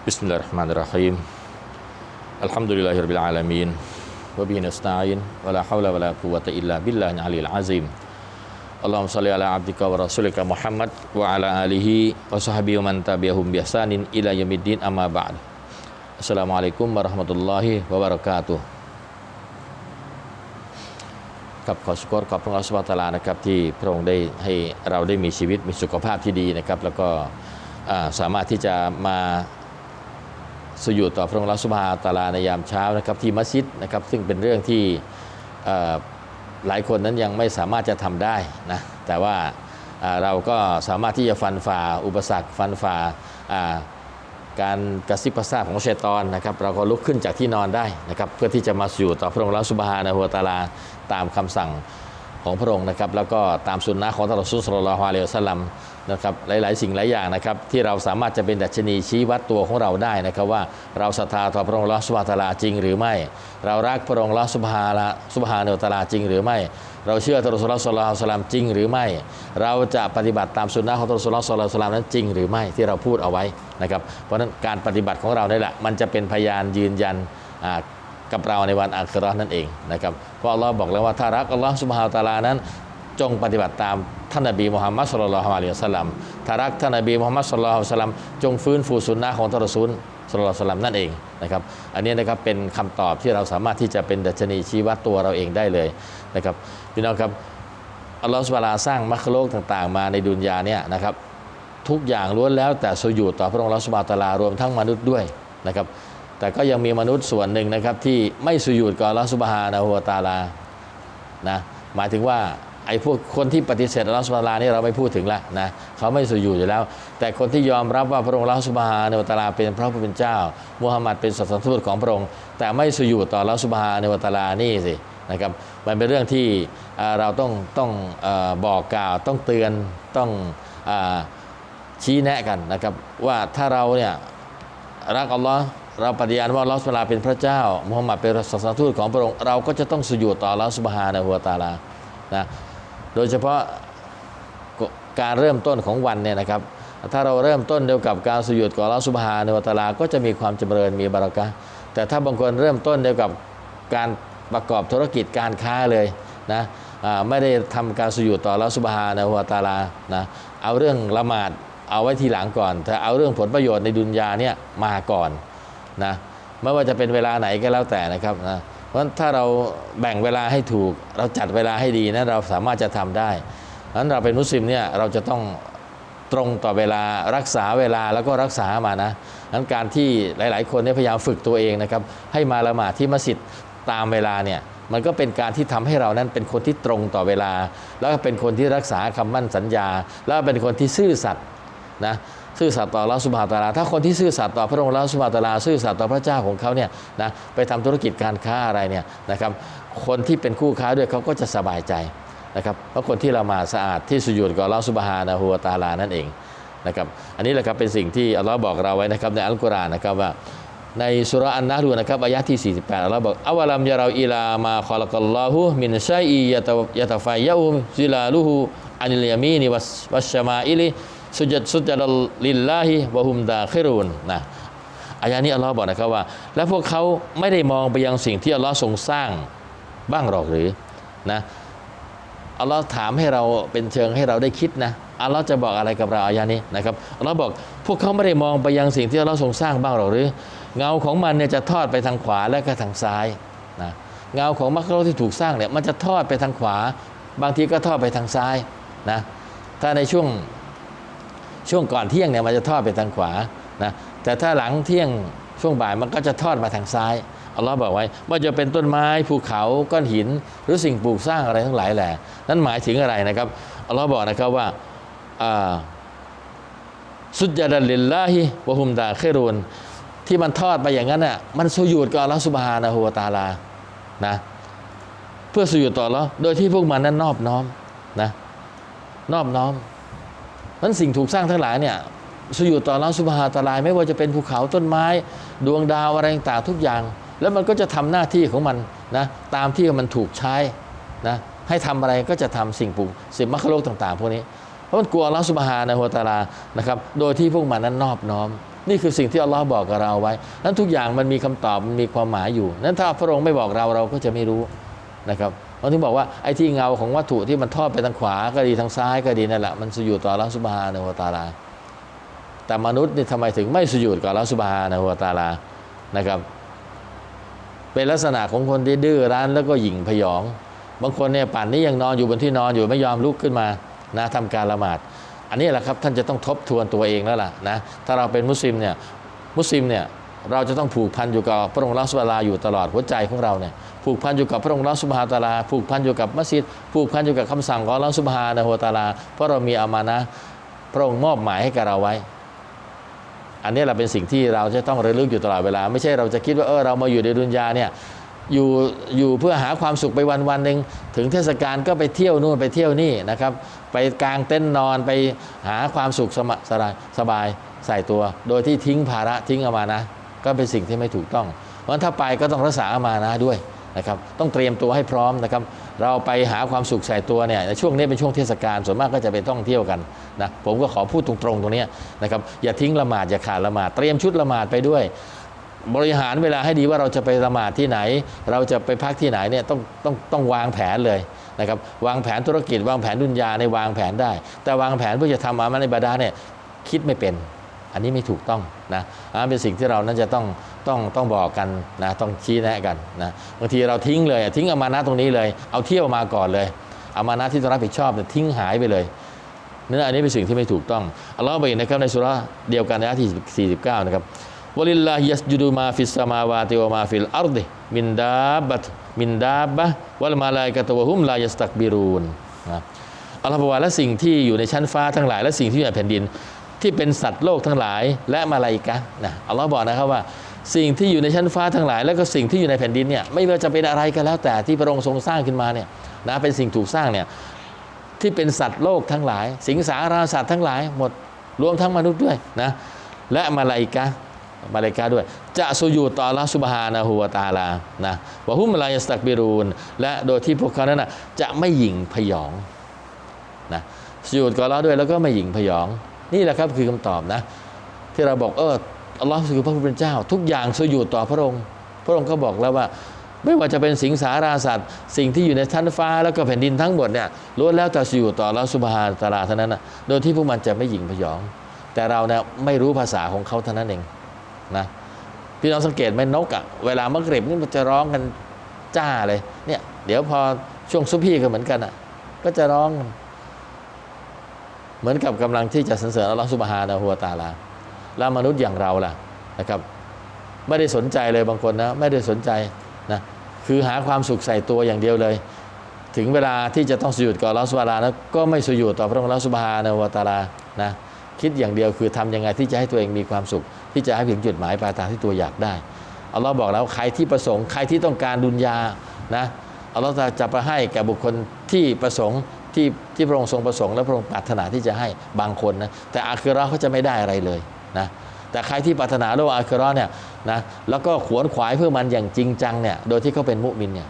Bismillahirrahmanirrahim. Alhamdulillahirabbil alamin. Wa bihi nasta'in wa la haula wa la quwwata illa billah aliyil azim. Allahumma shalli ala abdika wa rasulika Muhammad wa ala alihi wa sahbihi man tabi'ahum bi ihsanin ila yaumiddin amma ba'd. Assalamualaikum warahmatullahi wabarakatuh. กับขอสกอรขอบพระองค์สุบตาลานะครับที่พระองค์ได้ให้เราได้มีชีวิตมีสุขภาพที่ดีนะครับ สยุดต่อพระองค์สุบาฮูวะตาลาในยามเช้านะครับที่มัสยิดนะครับซึ่งเป็นเรื่องที่หลายคนนั้นยังไม่สามารถจะทำได้นะแต่ว่าเราก็สามารถที่จะฟันฝ่าอุปสรรคฟันฝ่าการกระซิบกระซาบของชัยตอนนะครับเราก็ลุกขึ้นจากที่นอนได้นะครับเพื่อที่จะมาสู่ต่อพระองค์ละสุบฮานะฮูวตาลาตามคำสั่งของพระองค์นะครับแล้วก็ตามสุนนะของท่านรอซูลศ็อลลัลลอฮุอะลัยฮิวะซัลลัม นะครับหลาย ๆ สิ่งหลายอย่างนะครับที่เราสามารถจะเป็นดัชนีชี้วัดตัวของเราได้นะครับว่าเราศรัทธาต่อพระองค์ละสุบฮาตาลาจริงหรือไม่ เรารักพระองค์ละสุบฮาละสุบฮานตาลาจริงหรือไม่ เราเชื่อท่านรอซูลศ็อลลัลลอฮุลัยฮิวะซัลลัมจริงหรือไม่ เราจะปฏิบัติตามสุนนะของท่านรอซูลศ็อลลัลลอฮุลัยฮิวะซัลลัมนั้นจริงหรือไม่ที่เราพูดเอาไว้นะครับเพราะนั้นการปฏิบัติของเราเนี่ยแหละมันจะเป็นพยานยืนยันกับเราในวันอัครานั่นเองนะครับเพราะอัลลอฮ์บอกแล้วว่าถ้ารักอัลลอฮ์สุบฮาวตาลานั้น จงปฏิบัติตามท่านนบีมุฮัมมัดสุลลัลฮุอะลัยฮิวะสัลลัมถ้ารักท่านนบีมุฮัมมัดสุลลัลฮุอะฮิวะสัลลัมจงฟื้นฟูสุนนะของทารอซูลสุลลัลละฮิวะสัลลัมนั่นเองนะครับอันนี้นะครับเป็นคำตอบที่เราสามารถที่จะเป็นดัชนีชี้วัดตัวเราเองได้เลยนะครับพี่น้องครับอัลลอฮฺสุบะลาสร้างมรรคโลกต่างๆ มาในดุนยาเนี่ยนะครับทุกอย่างล้วนแล้วแต่สุญูต่อพระองค์ลอสุบาตะลารวมทั้งมนุษย์ด้วยนะครับแต่ก็ยังมีมนุษย์ส่วนหนึ่งนะครับที่ไม่สุญูดกับอัลลอฮฺสุบฮานะฮูวะตาลานะหมายถึงว่า อ้พวกคนที่ปฏิเสธอัลลอฮฺสุบฮาลานี่เราไม่พูดถึงละนะเขาไม่สุญูดอยู่แล้ว แต่คนที่ยอมรับว่าพระองค์ลอสุบฮานะฮูวตาลาเป็นพระผู้เป็นเจ้ามุฮัมหมัดเป็นศาสนทูตของพระองค์แต่ไม่สุญูดต่ออัลลอฮฺสุบฮานะฮูวตาลานี่สินะครับมันเป็นเรื่องที่เราต้องต้องอบอกกล่าวต้องเตือนต้องอชี้แนะกันนะครับว่าถ้าเราเนี่ยรักอัลลอฮ์เราปฏิญาณว่าอัลลอฮ์สุบฮานะฮูวลาเป็นพระเจ้ามุฮัมมัดเป็นศาสนทูตของพระองค์เราก็จะต้องสุญูต่ออัลลอฮ์สุบฮานะฮูวะตาลานะ โดยเฉพาะการเริ่มต้นของวันเนี่ยนะครับ ถ้าเราเริ่มต้นเดียวกับการสุญูดต่ออัลลอฮ์สุบฮานวะตะอาลาก็จะมีความจำเริญมีบารักะแต่ถ้าบางคนเริ่มต้นเดียวกับการประกอบธุรกิจการค้าเลยนะไม่ได้ทำการสุญูดต่ออัลลอฮ์สุบฮานวะตะอาลานะเอาเรื่องละหมาดเอาไว้ทีหลังก่อนแต่เอาเรื่องผลประโยชน์ในดุนยาเนี่ยมาก่อนนะไม่ว่าจะเป็นเวลาไหนก็แล้วแต่นะครับนะ เพราะถ้าเราแบ่งเวลาให้ถูก เราจัดเวลาให้ดีนะเราสามารถจะทำได้เพราะฉะนั้นเราเป็นมุสลิมเนี่ยเราจะต้องตรงต่อเวลารักษาเวลาแล้วก็รักษามานะนั้นการที่หลาย ๆ คนเนี่ยพยายามฝึกตัวเองนะครับให้มาละหมาดที่มัสยิดตามเวลาเนี่ยมันก็เป็นการที่ทำให้เรานั้นเป็นคนที่ตรงต่อเวลา แล้วก็เป็นคนที่รักษาคำมั่นสัญญา แล้วเป็นคนที่ซื่อสัตย์นะ ซื่อสัตย์ต่อลอสุบฮาตาลา ถ้าคนที่ซื่อสัตย์ต่อพระองค์ลอสุบฮาตาลา ซื่อสัตย์ต่อพระเจ้าของเขาเนี่ยนะไปทำธุรกิจการค้าอะไรเนี่ยนะครับคนที่เป็นคู่ค้าด้วยเขาก็จะสบายใจนะครับเพราะคนที่ละหมาดสะอาดที่สุญูดกับลอสุบฮานะฮูวตาลานั่นเองนะครับอันนี้แหละครับเป็นสิ่งที่อัลลอฮ์บอกเราไว้นะครับในอัลกุรอานนะครับว่าในสุราะห์อันนะดูนะครับอายะที่ 48อัลลอฮ์บอกอาวะลัมยะเราอิลามาคอลักัลลอฮุมินชัยอียะตะยะตะฟัยะอุซิลาลุฮุอันิลยามีนิวัสวัชมาอิลิ สุจัดสุจัดลิลลาฮิวะฮุมดาคิรุนนะอายะนี้อัลลอฮ์บอกนะครับว่า และพวกเขาไม่ได้มองไปยังสิ่งที่อัลลอฮ์ทรงสร้างบ้างหรอกหรือนะอัลลอฮ์ถามให้เราเป็นเชิงให้เราได้คิดนะอัลลอฮ์จะบอกอะไรกับเราอายะนี้นะครับอัลลอฮ์บอกพวกเขาไม่ได้มองไปยังสิ่งที่อัลลอฮ์ทรงสร้างบ้างหรอกหรือ เงาของมันเนี่ยจะทอดไปทางขวาและก็ทางซ้ายนะเงาของมักโลกที่ถูกสร้างเนี่ยมันจะทอดไปทางขวา บางทีก็ทอดไปทางซ้ายนะถ้าในช่วง ช่วงก่อนเที่ยงเนี่ยมันจะทอดไปทางขวานะแต่ถ้าหลังเที่ยงช่วงบ่ายมันก็จะทอดมาทางซ้ายอัลลอฮ์บอกไว้ว่าจะเป็นต้นไม้ภูเขาก้อนหิน หรือสิ่งปลูกสร้างอะไรทั้งหลายแหละนั่นหมายถึงอะไรนะครับอัลลอฮ์บอกนะครับว่าสุจดัลลิลลาฮิวะฮุมดาเครุนที่มันทอดไปอย่างนั้นน่ะมันสุญูดกับอัลลอฮฺสุบฮานะฮูวะตาลานะเพื่อสุญูดต่ออัลลอฮ์โดยที่พวกมันนั้นนอบน้อมนะนอบน้อม นั้นสิ่งถูกสร้างทั้งหลายเนี่ยสุญูดต่ออัลลอฮฺสุบฮาตาลาไม่ว่าจะเป็นภูเขาต้นไม้ ดวงดาวอะไรต่างทุกอย่าง แล้วมันก็จะทำหน้าที่ของมันนะตามที่มันถูกใช้นะให้ทำอะไรก็จะทำสิ่งปลูกสิ่งมรรคโลกต่าง ๆ พวกนี้ เพราะมันกลัวอัลลอฮฺสุบฮานะฮูวตะอาลานะครับโดยที่พวกมันนั้นนอบน้อม นี่คือสิ่งที่อัลลอฮ์บอกกับเราไว้ นั้นทุกอย่างมันมีคำตอบมันมีความหมายอยู่ นั้นถ้าพระองค์ไม่บอกเราเราก็จะไม่รู้นะครับ เราถึงบอกว่าไอ้ที่เงาของวัตถุที่มันทอดไปทางขวาก็ดีทางซ้ายก็ดีนั่นแหละมันสุญูดต่ออัลลอฮ์ซุบฮานะฮูวตาลา แต่มนุษย์นี่ทำไมถึงไม่สุญูดกับอัลลอฮ์ซุบฮานะฮูวตาลานะครับ เป็นลักษณะของคนที่ดื้อรั้นแล้วก็หยิ่งพยอง บางคนเนี่ยป่านนี้ยังนอนอยู่บนที่นอนอยู่ไม่ยอมลุกขึ้นมานะทำการละหมาด อันนี้แหละครับท่านจะต้องทบทวนตัวเองแล้วล่ะนะถ้าเราเป็นมุสลิมเนี่ยมุสลิมเนี่ย เราจะต้องผูกพันอยู่กับพระองค์ลอสุบานาอยู่ตลอดหัวใจของเราเนี่ยผูกพันอยู่กับพระองค์ลอสุบฮาตาลา ผูกพันอยู่กับมัสยิดผูกพันอยู่กับคำสั่งของลอสุบฮานะฮูวตาลา เพราะเรามีอามานะพระองค์มอบหมายให้กับเราไว้ อันนี้แหละเป็นสิ่งที่เราจะต้องระลึกอยู่ตลอดเวลา ไม่ใช่เราจะคิดว่าเออเรามาอยู่ในดุนยาเนี่ยอยู่อยู่เพื่อหาความสุขไปวันวันหนึ่งถึงเทศกาลก็ไปเที่ยวนู่นไปเที่ยวนี่นะครับ ไปกลางเต็นนอนไปหาความสุขสมะสบายสบายใส่ตัว โดยที่ทิ้งภาระทิ้งอามานะ ก็เป็นสิ่งที่ไม่ถูกต้อง เพราะฉะนั้นถ้าไปก็ต้องรักษาอามานะด้วยนะครับต้องเตรียมตัวให้พร้อมนะครับเราไปหาความสุขใส่ตัวเนี่ยในช่วงนี้เป็นช่วงเทศกาลส่วนมากก็จะไปท่องเที่ยวกันนะผมก็ขอพูดตรงๆตรงนี้นะครับอย่าทิ้งละหมาดอย่าขาดละหมาดเตรียมชุดละหมาดไปด้วย บริหารเวลาให้ดีว่าเราจะไปละหมาดที่ไหน เราจะไปพักที่ไหนเนี่ยต้องต้องต้องวางแผนเลยนะครับวางแผนธุรกิจวางแผนดุนยาในวางแผนได้ แต่วางแผนเพื่อจะทำอามันในบาดาเนี่ยคิดไม่เป็น อันนี้ไม่ถูกต้องนะอันเป็นสิ่งที่เรานั้นจะต้องต้องต้องบอกกันนะต้องชี้แนะกันนะบางทีเราทิ้งเลยทิ้งอามานะตรงนี้เลย เอาเที่ยวมาก่อนเลยอามานะที่ต้องรับผิดชอบเนี่ยทิ้งหายไปเลยนั่นอันนี้เป็นสิ่งที่ไม่ถูกต้องอัลลอฮ์บอกอีกนะครับในสุราเดียวกันในอายะที่49นะครับวลิลลาฮิยัสจุดูมาฟิสมาวาติวมาฟิลอาร์ดิมินดาบัตมินดาบะวัลมาลาอิกะตวะฮุมลายัสตักบิรูนนะอัลลอฮ์บอกว่าและสิ่งที่อยู่ในชั้นฟ้าทั้งหลาย และสิ่งที่อยู่ในแผ่นดิน ที่เป็นสัตว์โลกทั้งหลาย และมาลาอิกะฮ์นะอัลลอฮ์บอกนะครับว่าสิ่งที่อยู่ในชั้นฟ้าทั้งหลาย และก็สิ่งที่อยู่ในแผ่นดินเนี่ยไม่ว่าจะเป็นอะไรก็แล้วแต่ที่พระองค์ทรงสร้างขึ้นมาเนี่ยนะเป็นสิ่งถูกสร้างเนี่ยที่เป็นสัตว์โลกทั้งหลาย สิงสาราสัตว์ทั้งหลายหมดรวมทั้งมนุษย์ด้วยนะและมาลาอิกะมาลาอิกะห์ด้วย จะสุญูต่ออัลลอฮฺซุบฮานะฮูวตาลานะวะฮุมลายสตักบิรูนและโดยที่พวกเขานั้นนะจะไม่หยิ่งพยองนะสุญูต่ออัลลอฮ์ด้วยแล้วก็ไม่หยิ่งพยอง นี่แหละครับคือคำตอบนะ ที่เราบอกเอออัลลอฮ์คือพระผู้เป็นเจ้า ทุกอย่างสุญูดต่อพระองค์ พระองค์ก็บอกแล้วว่า ไม่ว่าจะเป็นสิงสาราสัตว์ สิ่งที่อยู่ในชั้นฟ้าแล้วก็แผ่นดินทั้งหมดเนี่ยล้วนแล้วแต่สุญูดต่ออัลลอฮ์ซุบฮานะฮูวะตาลาเท่านั้นนะโดยที่พวกมันจะไม่หยิ่งพยอง แต่เราเนี่ยไม่รู้ภาษาของเขาเท่านั้นเองนะพี่น้องสังเกตไหมนกอะ่ะเวลามักริบนี่มันจะร้องกันจ้าเลยเนี่ยเดี๋ยวพอช่วงซุปพี่ก็เหมือนกันอะ่ะก็จะร้อง เหมือนกับกำลังที่จะสรรเสริญอัลลอฮฺสุบฮานะฮูวตาลาแล้วมนุษย์อย่างเราล่ะนะครับไม่ได้สนใจเลยบางคนนะไม่ได้สนใจนะคือหาความสุขใส่ตัวอย่างเดียวเลย ถึงเวลาที่จะต้องสุญูดก่อนอัลลอฮฺสุบฮานะนะก็ไม่สุญูดต่อพระองค์อัลลอฮฺสุบฮานะฮูวตาลานะคิดอย่างเดียวคือทำยังไงที่จะให้ตัวเองมีความสุข ที่จะให้ถึงจุดหมายปลายทางที่ตัวอยากได้อัลลอฮ์บอกแล้วใครที่ประสงค์ใครที่ต้องการดุนยานะอัลลอฮ์จะไปให้แก่บุคคลที่ประสงค์ ที่ที่พระองค์ทรงประสงค์และพระองค์ปรารถนาที่จะให้บางคนนะแต่อาคิเราะเขาจะไม่ได้อะไรเลยนะแต่ใครที่ปรารถนาโลกอาคิเราะเนี่ยนะแล้วก็ขวนขวายเพื่อมันอย่างจริงจังเนี่ยโดยที่เขาเป็นมุมินเนี่ย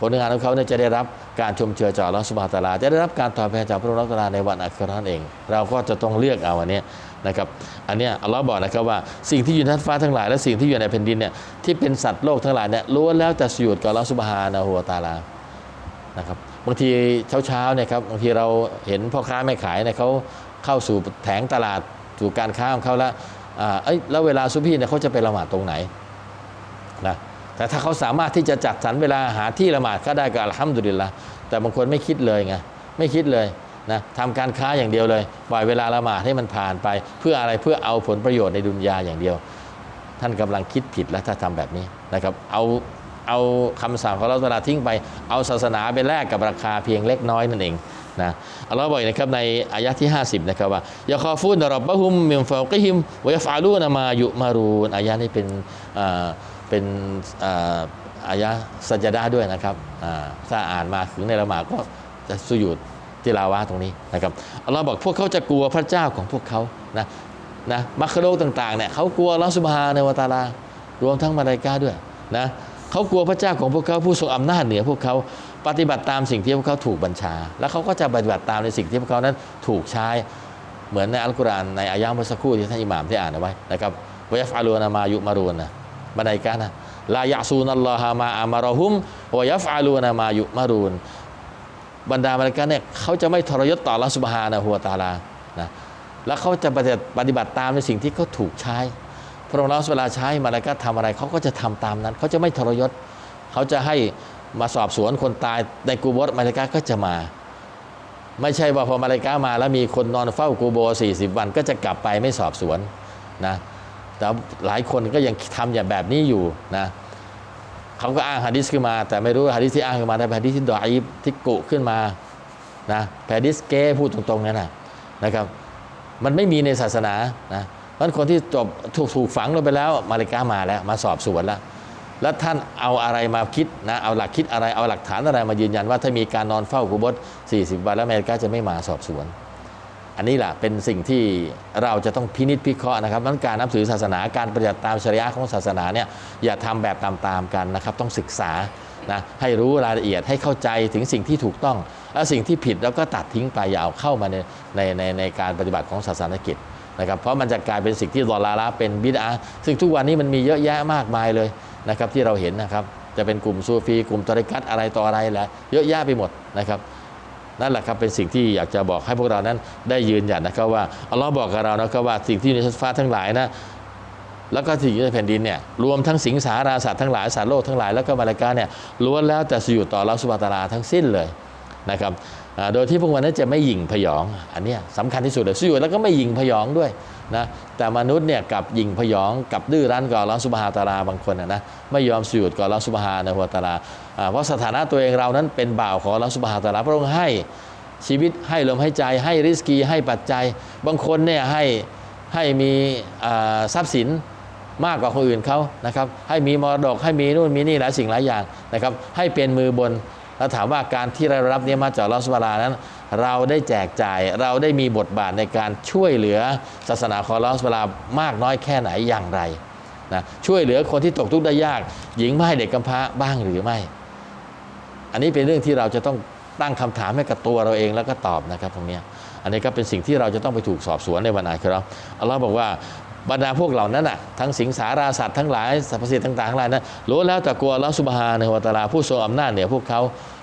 ผลงานของเขาเนี่ยจะได้รับการชมเชยจากอัลลอสุบาตาลาจะได้รับการตอบแทนจากพระองค์อัตะอาในวันอัคราเอง เราก็จะต้องเลือกเอาอันนี้นะครับอันนี้อัลลอฮ์บอกนะครับว่าสิ่งที่อยู่ในฟ้าทั้งหลายและสิ่งที่อยู่ในแผ่นดินเนี่ยที่เป็นสัตว์โลกทั้งหลายเนี่ยล้วนแล้วแต่สุญูดกับอัลลอสุบฮานะฮูวตาลานะครับ บางทีเช้าๆเนี่ยครับบางทีเราเห็นพ่อค้าแม่ขายเนี่ยเขาเข้าสู่แผงตลาดสู่การค้าของเขาแล้วเอ้ยแล้วเวลาซุบฮีเนี่ยเขาจะไปละหมาดตรงไหนนะแต่ถ้าเขาสามารถที่จะจัดสรรเวลาหาที่ละหมาดก็ได้ก็อัลฮัมดุลิลละแต่บางคนไม่คิดเลยไงไม่คิดเลยนะทำการค้าอย่างเดียวเลยปล่อยเวลาละหมาดให้มันผ่านไป เพื่ออะไรเพื่อเอาผลประโยชน์ในดุนยาอย่างเดียว ท่านกำลังคิดผิดแล้วถ้าทำแบบนี้นะครับเอา เอาคำสั่งของเราตลาทิ้งไป เอาศาสนาไปแลกกับราคาเพียงเล็กน้อยนั่นเองนะอัลลอฮ์บอกนะครับในอายะที่ 50 นะครับว่ายาคอฟูนรับบะฮุมมิมฟาวกิฮิมวยฟาลูนามายุมารูนอายะนี้เป็นเป็นอายะสัจดาด้วยนะครับอ่าถ้าอ่านมาถึงในละหมาดก็จะสุยุดที่ลาวาตรงนี้นะครับอัลลอฮ์บอกพวกเขาจะกลัวพระเจ้าของพวกเขานะนะมัคคโลกต่างๆเนี่ยเขากลัวอัลอสุบฮาในวตาลารวมทั้งมาลาอิกาด้วยนะ เขากลัวพระเจ้าของพวกเขาผู้ทรงอำนาจเหนือพวกเขาปฏิบัติตามสิ่งที่พวกเขาถูกบัญชา แล้วเขาก็จะปฏิบัติตามในสิ่งที่พวกเขานั้นถูกใช้เหมือนในอัลกุรอานในอายะห์เมื่อสักครู่ที่ท่านอิหม่ามได้อ่านเอาไว้นะครับวยฟอาลูนามายุมารูนนะบันไดกันนะลายะซูนัลลอฮะมาอามารอฮุมวยฟอาลูนามายุมารูนบรรดามาลาอิกะฮ์เนี่ยเขาจะไม่ทรยศต่อลลอฮฺสุบฮานะฮูวตาลานะแล้วเขาจะปฏิบัติตามในสิ่งที่เขาถูกใช้ พระองค์เราเวลาใช้มาลากะฮ์ทำอะไรเขาก็จะทำตามนั้น เขาจะไม่ทรยศ เขาจะให้มาสอบสวนคนตายในกูโบสมาลากะฮ์ก็จะมา ไม่ใช่ว่าพอมาลากะฮ์มาแล้วมีคนนอนเฝ้ากูโบส40 วันก็จะกลับไปไม่สอบสวนนะแต่หลายคนก็ยังทำอย่างแบบนี้อยู่นะเขาก็อ้างฮะดิษขึ้นมา แต่ไม่รู้ฮะดิษที่อ้างขึ้นมาได้เป็นฮะดิษที่ดอยที่กุขึ้นมานะแพดิษเก้พูดตรงๆนั่นนะนะครับ มันไม่มีในศาสนานะ ราะคนที่จบถูกถูกฝังลงไปแล้ว มาเลกามาแล้วมาสอบสวนแล้ว แล้วท่านเอาอะไรมาคิดนะเอาหลักคิดอะไรเอาหลักฐานอะไรมายืนยันว่าถ้ามีการนอนเฝ้ากุบส40 วันแล้วอเมริกาจะไม่มาสอบสวน อันนี้แหละเป็นสิ่งที่เราจะต้องพินิจพิเคราะห์นะครับนั้นการนับถือศาสนาการปฏิบัติตามชริยะของศาสนาเนี่ยอย่าทำแบบตามๆกันนะครับ ต้องศึกษานะให้รู้รายละเอียดให้เข้าใจถึงสิ่งที่ถูกต้อง และสิ่งที่ผิดแล้วก็ตัดทิ้งไปอย่าเอาเข้ามาในในในในการปฏิบัติของศาสนกิจ นะครับเพราะมันจะกลายเป็นสิ่งที่ดอลาละเป็นบิดาซึ่งทุกวันนี้มันมีเยอะแยะมากมายเลยนะครับที่เราเห็นนะครับจะเป็นกลุ่มซูฟี กลุ่มตริกัตอะไรต่ออะไรแหละเยอะแยะไปหมดนะครับนั่นแหละครับเป็นสิ่งที่อยากจะบอกให้พวกเรานั้นได้ยืนหยัดนะครับว่าอัลลอฮ์บอกกับเรานะครับว่าสิ่งที่อยู่ในชั้นฟ้าทั้งหลายนะแล้วก็สิ่งที่อยู่ในแผ่นดินเนี่ยรวมทั้งสิงสาราสัตว์ทั้งหลายสัตว์โลกทั้งหลายแล้วก็มาลากาเนี่ยล้วนแล้วแต่สอยู่ต่อเราสุบฮาตาลาทั้งสิ้นเลยนะครับ โดยที่พวกมันนั้นจะไม่ยิงพยอง อันเนี้ยสำคัญที่สุดเลยสอยู่แล้วก็ไม่ยิงพยองด้วยนะแต่มนุษย์เนี่ยกับยิงพยองกับดื้อรั้นกับเราสุบฮาตาลาบางคนนะนะไม่ยอมสอยู่กับเราสุบฮานะฮูวตาลาอ่าเพราะสถานะตัวเองเรานั้นเป็นบ่าวของเราสุบฮาตาลาพระองค์ให้ชีวิตให้ลมให้ใจให้ริสกีให้ปัจจัย บางคนเนี่ยให้ให้มีทรัพย์สินมากกว่าคนอื่นเขานะครับให้มีมรดกให้มีนู่นมีนี่หลายสิ่งหลายอย่างนะครับให้เป็นมือบน แล้วถามว่าการที่เรารับเนี่ยมาจากลอสวาลานั้น เราได้แจกจ่ายเราได้มีบทบาทในการช่วยเหลือศาสนาของลอสวาลามากน้อยแค่ไหนอย่างไรนะช่วยเหลือคนที่ตกทุกข์ได้ยาก หญิงไม่เด็กกำพร้าบ้างหรือไม่ อันนี้เป็นเรื่องที่เราจะต้องตั้งคำถามให้กับตัวเราเองแล้วก็ตอบนะครับตรงนี้อันนี้ก็เป็นสิ่งที่เราจะต้องไปถูกสอบสวนในวันอาคิเราะอัลลอฮ์บอกว่า บรรดาพวกเหล่านั้นน่ะทั้งสิงสาราสัตว์ทั้งหลายสรรพสิ่งต่างๆทั้งหลายนั้นรู้แล้วแต่กลัวอัลลอฮ์สุบฮานะฮูวะตาลาผู้ทรงอำนาจเหนือพวกเขา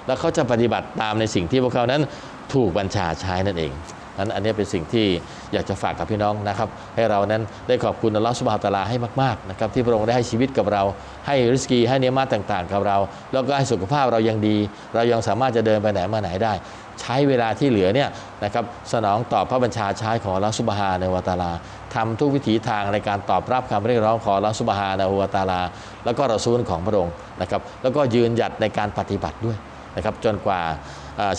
แล้วเขาจะปฏิบัติตามในสิ่งที่พวกเขานั้นถูกบัญชาใช้นั่นเองนั้นอันนี้เป็นสิ่งที่อยากจะฝากกับพี่น้องนะครับ ให้เรานั้นได้ขอบคุณอัลลอฮฺสุบฮานะฮูวะตะอาลาให้มากๆนะครับที่พระองค์ได้ให้ชีวิตกับเรา ให้ริสกีให้เนียมาต่างๆ กับเรา แล้วก็ให้สุขภาพเรายังดี เรายังสามารถจะเดินไปไหนมาไหนได้ ใช้เวลาที่เหลือเนี่ยนะครับสนองตอบพระบัญชาใช้ของรัสุบฮานวัตาลาทำทุกวิถีทางในการตอบรับคำเรียกร้องของรัสุบฮานวัตาลา แล้วก็รอซูลของพระองค์นะครับแล้วก็ยืนหยัดในการปฏิบัติด้วยนะครับจนกว่า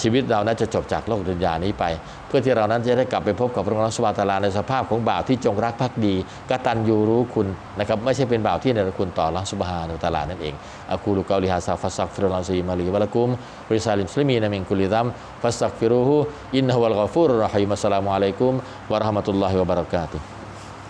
ชีวิตเรานั้นจะจบจากโลกดุนยานี้ไป เพื่อที่เรานั้นจะได้กลับไปพบกับพระองค์สุบานะฮูวะตาลาในสภาพของบ่าวที่จงรักภักดีกตัญญูรู้คุณนะครับไม่ใช่เป็นบ่าวที่เนรคุณต่ออัลลอฮฺสุบฮานะฮูวะตาลานั่นเองอะกูลุกาลิฮาซาฟัสซักฟิรุลลอฮฺซีมาลีวะละกุมริซาลิมสลิมีนมินกุลิดัมฟัสซักฟิรุฮูอินนะฮุวัลกอฟูรุรรหีมอัสสลามุอะลัยกุมวะราะห์มะตุลลอฮิวะบะเราะกาตุฮ์